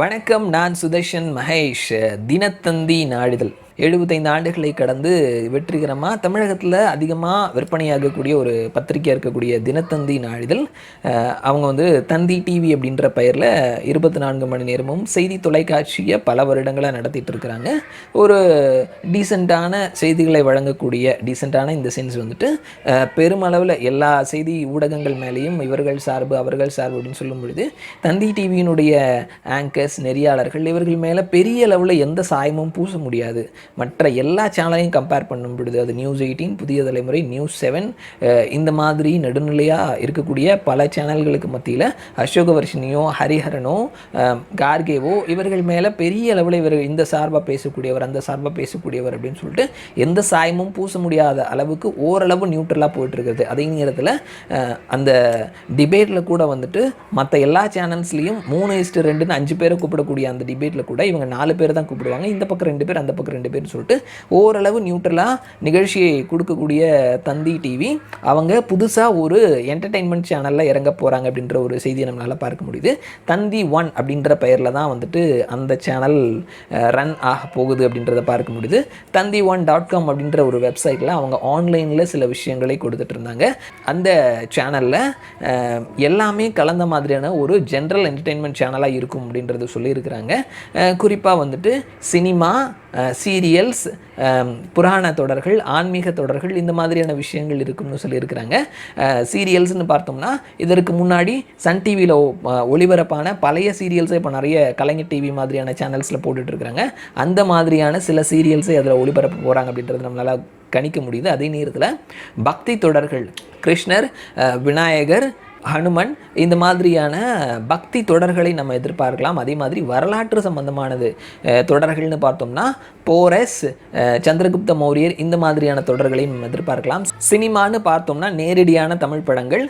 வணக்கம் நான் சுதர்ஷன் மகேஷ் தினத்தந்தி நாளிதழ். எழுபத்தைந்து ஆண்டுகளை கடந்து வெற்றிகரமாக தமிழகத்தில் அதிகமாக விற்பனையாகக்கூடிய ஒரு பத்திரிகையாக இருக்கக்கூடிய தினத்தந்தி நாளிதழ் அவங்க வந்து தந்தி டிவி அப்படின்ற பெயரில் இருபத்தி நான்கு மணி நேரமும் செய்தி தொலைக்காட்சியை பல வருடங்களாக நடத்திட்டு இருக்கிறாங்க. ஒரு டீசெண்டான செய்திகளை வழங்கக்கூடிய டீசெண்டான இந்த சென்ஸ் வந்துட்டு பெருமளவில் எல்லா செய்தி ஊடகங்கள் மேலேயும் இவர்கள் சார்பு அவர்கள் சார்பு அப்படின்னு சொல்லும் பொழுது தந்தி டிவியினுடைய ஆங்கர்ஸ் நெறியாளர்கள் இவர்கள் மேலே பெரிய அளவில் எந்த சாயமும் பூச முடியாது. மற்ற எல்லா சேனலையும் கம்பேர் பண்ணும் பொழுது அது நியூஸ் எயிட்டீன் புதிய தலைமுறை நியூஸ் செவன் இந்த மாதிரி நடுநிலையாக இருக்கக்கூடிய பல சேனல்களுக்கு மத்தியில் அசோகவர்ஷினியோ ஹரிஹரனோ கார்கேவோ இவர்கள் மேலே பெரிய அளவில் இவர் இந்த சார்பாக பேசக்கூடியவர் அந்த சார்பாக பேசக்கூடியவர் அப்படின்னு சொல்லிட்டு எந்த சாயமும் பூச முடியாத அளவுக்கு ஓரளவு நியூட்ரலாக போயிட்டுருக்குது அதே நேரத்தில் அந்த டிபேட்டில் கூட வந்துட்டு மற்ற எல்லா சேனல்ஸ்லேயும் மூணு இஸ்ட்டு ரெண்டுன்னு அஞ்சு பேரை கூப்பிடக்கூடிய அந்த டிபேட்டில் கூட இவங்க நாலு பேர் தான் கூப்பிடுவாங்க. இந்த பக்கம் ரெண்டு பேர் அந்த பக்கம் ரெண்டு பேர் பேர்னு சொல்லிட்டு ஓரளவு நியூட்ரலாக நிகழ்ச்சியை கொடுக்கக்கூடிய தந்தி டிவி அவங்க புதுசாக ஒரு என்டர்டெயின்மெண்ட் சேனலில் இறங்க போகிறாங்க அப்படின்ற ஒரு செய்தியை நம்மளால் பார்க்க முடியுது. தந்தி ஒன் அப்படின்ற பெயரில் தான் வந்துட்டு அந்த சேனல் ரன் ஆக போகுது அப்படின்றத பார்க்க முடியுது. தந்தி ஒன் டாட் காம் அப்படின்ற ஒரு வெப்சைட்டில் அவங்க ஆன்லைனில் சில விஷயங்களை கொடுத்துட்டு இருந்தாங்க. அந்த சேனலில் எல்லாமே கலந்த மாதிரியான ஒரு ஜென்ரல் என்டர்டெயின்மெண்ட் சேனலாக இருக்கும் அப்படின்றது சொல்லியிருக்கிறாங்க. குறிப்பாக வந்துட்டு சினிமா சீரியல்ஸ் புராண தொடர்கள் ஆன்மீக தொடர்கள் இந்த மாதிரியான விஷயங்கள் இருக்கும்னு சொல்லியிருக்கிறாங்க. சீரியல்ஸ்னு பார்த்தோம்னா இதற்கு முன்னாடி சன் டிவியில் ஒளிபரப்பான பழைய சீரியல்ஸை இப்போ நிறைய கலைஞர் டிவி மாதிரியான சேனல்ஸில் போட்டுட்ருக்குறாங்க. அந்த மாதிரியான சில சீரியல்ஸை அதில் ஒளிபரப்ப போகிறாங்க அப்படின்றது நம்மளால் கணிக்க முடியுது. அதே நேரத்தில் பக்தி தொடர்கள் கிருஷ்ணர் விநாயகர் ஹனுமன் இந்த மாதிரியான பக்தி தொடர்களை நம்ம எதிர்பார்க்கலாம். அதே மாதிரி வரலாற்று சம்பந்தமானது தொடர்கள்னு பார்த்தோம்னா போரஸ் சந்திரகுப்த மௌரியர் இந்த மாதிரியான தொடர்களையும் நம்ம எதிர்பார்க்கலாம். சினிமான்னு பார்த்தோம்னா நேரடியான தமிழ் படங்கள்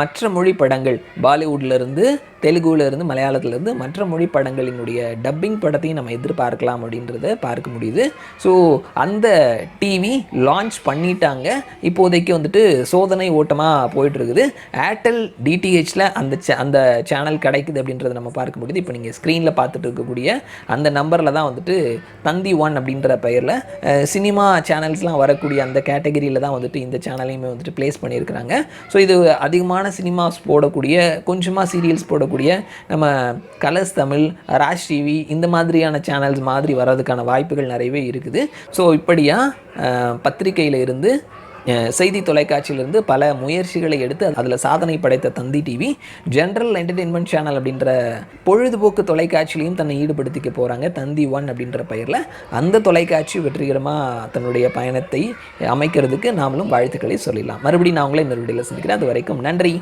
மற்ற மொழி படங்கள். பாலிவுட்லேருந்து தெலுங்குலேருந்து மலையாளத்துலேருந்து மற்ற மொழி படங்களினுடைய டப்பிங் படத்தையும் நம்ம எதிர்பார்க்கலாம் அப்படின்றத பார்க்க முடியுது. ஸோ அந்த டிவி லான்ச் பண்ணிட்டாங்க. இப்போதைக்கு வந்துட்டு சோதனை ஓட்டமாக போயிட்டுருக்குது. ஏர்டெல் டிடிஹெச்சில் அந்த சே அந்த சேனல் கிடைக்குது அப்படின்றத நம்ம பார்க்க முடியுது இப்போ நீங்கள் ஸ்க்ரீனில் பார்த்துட்டு இருக்கக்கூடிய அந்த நம்பரில் தான் வந்துட்டு தந்தி ஒன் அப்படின்ற பெயரில் சினிமா சேனல்ஸ்லாம் வரக்கூடிய அந்த கேட்டகரியில் தான் வந்துட்டு இந்த சேனலையுமே வந்துட்டு ப்ளேஸ் பண்ணியிருக்கிறாங்க. ஸோ இது அதிகமான சினிமாஸ் போடக்கூடிய கொஞ்சமாக சீரியல்ஸ் போடக்கூடிய நம்ம கலர்ஸ் தமிழ் ராஜ் டிவி இந்த மாதிரியான சேனல்ஸ் மாதிரி வர்றதுக்கான வாய்ப்புகள் நிறையவே இருக்குது. ஸோ இப்படியாக பத்திரிக்கையில் இருந்து செய்தி தொலைக்காட்சியிலிருந்து பல முயற்சிகளை எடுத்து அதில் சாதனை படைத்த Thanthi TV general entertainment channel அப்படின்ற பொழுதுபோக்கு தொலைக்காட்சியிலையும் தன்னை ஈடுபடுத்திக்க போகிறாங்க தந்தி ஒன் அப்படின்ற பெயரில். அந்த தொலைக்காட்சி வெற்றிகரமாக தன்னுடைய பயணத்தை அமைக்கிறதுக்கு நாமளும் வாழ்த்துக்களை சொல்லிடலாம். மறுபடியும் நான் உங்களை இன்னொரு வீடியோவில் சந்திக்கிறேன். அது வரைக்கும் நன்றி.